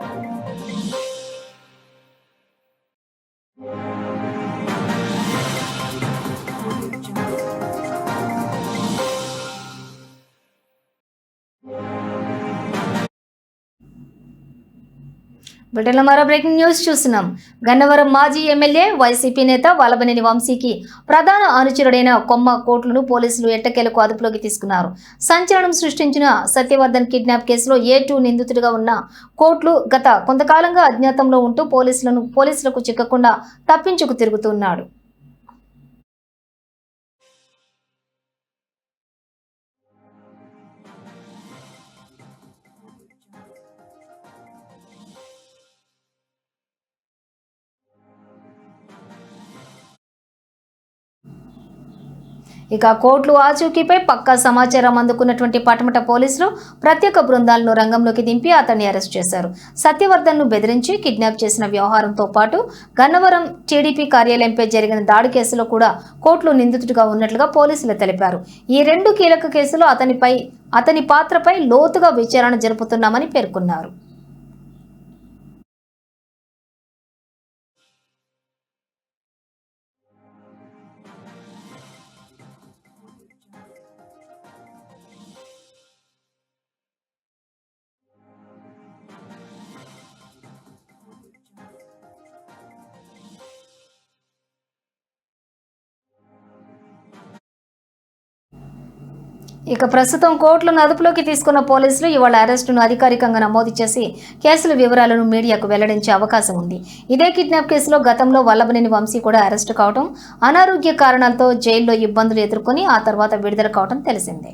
Thank you. బ్రిటన్లో మరో breaking news చూస్తున్నాం. గన్నవరం మాజీ ఎమ్మెల్యే వైసీపీ నేత వలబనేని వంశీకి ప్రధాన అనుచరుడైన కొమ్మ కోట్లను పోలీసులు ఎట్టకేలకు అదుపులోకి తీసుకున్నారు. సంచలనం సృష్టించిన సత్యవర్ధన్ కిడ్నాప్ కేసులో ఏ టూ నిందితుడిగా ఉన్న కోట్లు గత కొంతకాలంగా అజ్ఞాతంలో ఉంటూ పోలీసులను పోలీసులకు చిక్కకుండా తప్పించుకు తిరుగుతున్నాడు. ఇక కోట్లు ఆచూకీపై పక్కా సమాచారం అందుకున్నటువంటి పటమట పోలీసులు ప్రత్యేక బృందాలను రంగంలోకి దింపి అతన్ని అరెస్ట్ చేశారు. సత్యవర్ధన్ను బెదిరించి కిడ్నాప్ చేసిన వ్యవహారంతో పాటు గన్నవరం టీడీపీ కార్యాలయంపై జరిగిన దాడి కేసులో కూడా కోట్లు నిందితుడిగా ఉన్నట్లుగా పోలీసులు తెలిపారు. ఈ రెండు కీలక కేసులు అతనిపై అతని పాత్రపై లోతుగా విచారణ జరుపుతున్నామని పేర్కొన్నారు. ఇక ప్రస్తుతం కోర్టులను అదుపులోకి తీసుకున్న పోలీసులు ఇవాళ అరెస్టును అధికారికంగా నమోదు చేసి కేసుల వివరాలను మీడియాకు వెల్లడించే అవకాశం ఉంది. ఇదే కిడ్నాప్ కేసులో గతంలో వల్లభనేని వంశీ కూడా అరెస్టు కావడం అనారోగ్య కారణాలతో జైల్లో ఇబ్బందులు ఎదుర్కొని ఆ తర్వాత విడుదల కావడం తెలిసిందే.